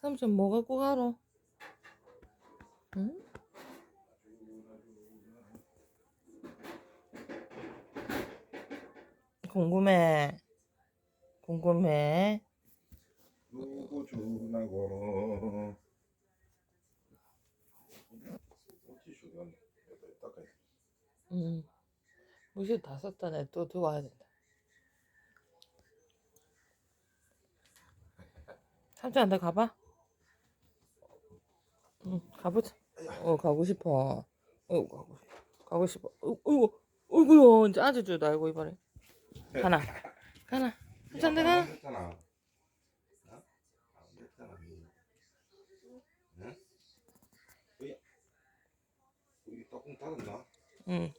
삼촌 뭐 갖고 가러? 응? 궁금해. 궁금해. 누구 닦아야 돼. 응. 무실 다 썼다네. 또 들어와야 된다. 삼촌한테 가봐. 응, 가보자. 어, 가고 싶어. 어, 가고 싶어. 가고 싶어. 어, 어이구, 어이구야. 이제 앉아줘도 알고 이번에. 가나. 가나. 삼촌한테 가나. 어? 안 됐잖아 응? 여기 여기 뚜껑 닫았나? 응.